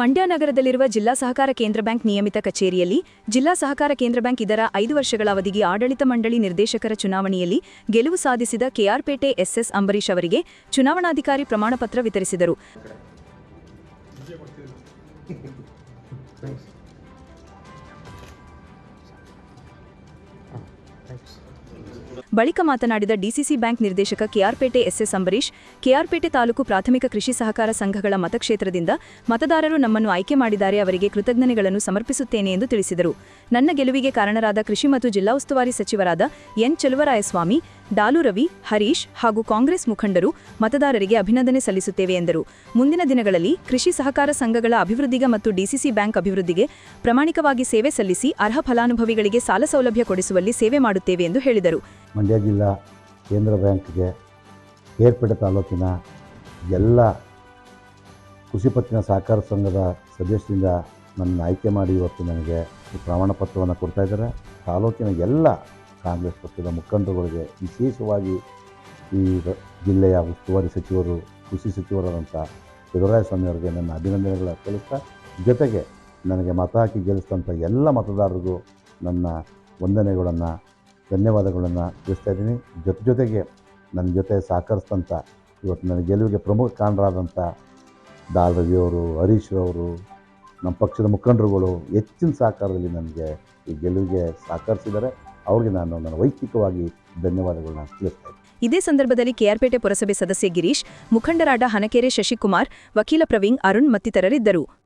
ಮಂಡ್ಯ ನಗರದಲ್ಲಿರುವ ಜಿಲ್ಲಾ ಸಹಕಾರ ಕೇಂದ್ರ ಬ್ಯಾಂಕ್ ನಿಯಮಿತ ಕಚೇರಿಯಲ್ಲಿ ಜಿಲ್ಲಾ ಸಹಕಾರ ಕೇಂದ್ರ ಬ್ಯಾಂಕ್ ಇದರ ಐದು ವರ್ಷಗಳ ಅವಧಿಗೆ ಆಡಳಿತ ಮಂಡಳಿ ನಿರ್ದೇಶಕರ ಚುನಾವಣೆಯಲ್ಲಿ ಗೆಲುವು ಸಾಧಿಸಿದ ಕೆಆರ್ಪೇಟೆ ಎಸ್ಎಸ್ ಅಂಬರೀಶ್ ಅವರಿಗೆ ಚುನಾವಣಾಧಿಕಾರಿ ಪ್ರಮಾಣಪತ್ರ ವಿತರಿಸಿದರು. ಬಳಿಕ ಮಾತನಾಡಿದ ಡಿಸಿಸಿ ಬ್ಯಾಂಕ್ ನಿರ್ದೇಶಕ ಕೆಆರ್ಪೇಟೆ ಎಸ್ಎಸ್ ಅಂಬರೀಶ್ ಕೆಆರ್ಪೇಟೆ ತಾಲೂಕು ಪ್ರಾಥಮಿಕ ಕೃಷಿ ಸಹಕಾರ ಸಂಘಗಳ ಮತಕ್ಷೇತ್ರದಿಂದ ಮತದಾರರು ನಮ್ಮನ್ನು ಆಯ್ಕೆ ಮಾಡಿದ್ದಾರೆ, ಅವರಿಗೆ ಕೃತಜ್ಞತೆಗಳನ್ನು ಸಮರ್ಪಿಸುತ್ತೇನೆ ಎಂದು ತಿಳಿಸಿದರು. ನನ್ನ ಗೆಲುವಿಗೆ ಕಾರಣರಾದ ಕೃಷಿ ಮತ್ತು ಜಿಲ್ಲಾ ಉಸ್ತುವಾರಿ ಸಚಿವರಾದ ಎನ್ ಚೆಲುವರಾಯಸ್ವಾಮಿ, ಡಾಲು ರವಿ, ಹರೀಶ್ ಹಾಗೂ ಕಾಂಗ್ರೆಸ್ ಮುಖಂಡರು ಮತದಾರರಿಗೆ ಅಭಿನಂದನೆ ಸಲ್ಲಿಸುತ್ತೇವೆ ಎಂದರು. ಮುಂದಿನ ದಿನಗಳಲ್ಲಿ ಕೃಷಿ ಸಹಕಾರ ಸಂಘಗಳ ಅಭಿವೃದ್ಧಿಗೆ ಮತ್ತು ಡಿಸಿಸಿ ಬ್ಯಾಂಕ್ ಅಭಿವೃದ್ಧಿಗೆ ಪ್ರಾಮಾಣಿಕವಾಗಿ ಸೇವೆ ಸಲ್ಲಿಸಿ ಅರ್ಹ ಫಲಾನುಭವಿಗಳಿಗೆ ಸಾಲ ಸೌಲಭ್ಯ ಕೊಡಿಸುವಲ್ಲಿ ಸೇವೆ ಮಾಡುತ್ತೇವೆ ಎಂದು ಹೇಳಿದರು. ಮಂಡ್ಯ ಜಿಲ್ಲಾ ಕೇಂದ್ರ ಬ್ಯಾಂಕ್ಗೆ ಏರ್ಪೇಟೆ ತಾಲೂಕಿನ ಎಲ್ಲ ಕೃಷಿ ಪತ್ತಿನ ಸಹಕಾರ ಸಂಘದ ಸದಸ್ಯರಿಂದ ನನ್ನ ಆಯ್ಕೆ ಮಾಡಿ ಇವತ್ತು ನನಗೆ ಈ ಪ್ರಮಾಣ ಪತ್ರವನ್ನು ಕೊಡ್ತಾ ಇದ್ದಾರೆ. ತಾಲೂಕಿನ ಎಲ್ಲ ಕಾಂಗ್ರೆಸ್ ಪಕ್ಷದ ಮುಖಂಡರುಗಳಿಗೆ ವಿಶೇಷವಾಗಿ ಈ ಜಿಲ್ಲೆಯ ಉಸ್ತುವಾರಿ ಸಚಿವರು, ಕೃಷಿ ಸಚಿವರಾದಂಥ ಸ್ವಾಮಿ ಅವರಿಗೆ ನನ್ನ ಅಭಿನಂದನೆಗಳ ತಿಳಿಸ್ತಾ, ಜೊತೆಗೆ ನನಗೆ ಮತ ಹಾಕಿ ಗೆಲ್ಲಿಸಿದಂಥ ಎಲ್ಲ ಮತದಾರರಿಗೂ ನನ್ನ ವಂದನೆಗಳನ್ನು ಧನ್ಯವಾದಗಳನ್ನು ತಿಳಿಸ್ತಾ ಇದ್ದೀನಿ. ಜೊತೆ ಜೊತೆಗೆ ನನ್ನ ಜೊತೆ ಸಹಕರಿಸಿದಂಥ ಇವತ್ತು ನನ್ನ ಗೆಲುವಿಗೆ ಪ್ರಮುಖ ಕಾರಣರಾದಂಥ ದಾಲ್ ರವಿಯವರು ಹರೀಶ್ ಅವರು ನಮ್ಮ ಪಕ್ಷದ ಮುಖಂಡರುಗಳು ಹೆಚ್ಚಿನ ಸಹಕಾರದಲ್ಲಿ ನನಗೆ ಈ ಗೆಲುವಿಗೆ ಸಹಕರಿಸಿದ್ದಾರೆ. ಅವ್ರಿಗೆ ನಾನು ನನ್ನ ವೈಯಕ್ತಿಕವಾಗಿ ಧನ್ಯವಾದಗಳನ್ನ ತಿಳಿಸ್ತಾ ಇದ್ದೀನಿ. ಇದೇ ಸಂದರ್ಭದಲ್ಲಿ ಕೆಆರ್ಪೇಟೆ ಪುರಸಭೆ ಸದಸ್ಯ ಗಿರೀಶ್, ಮುಖಂಡರಾದ ಹನಕೆರೆ ಶಶಿಕುಮಾರ್, ವಕೀಲ ಪ್ರವೀಣ್, ಅರುಣ್ ಮತ್ತಿತರರಿದ್ದರು.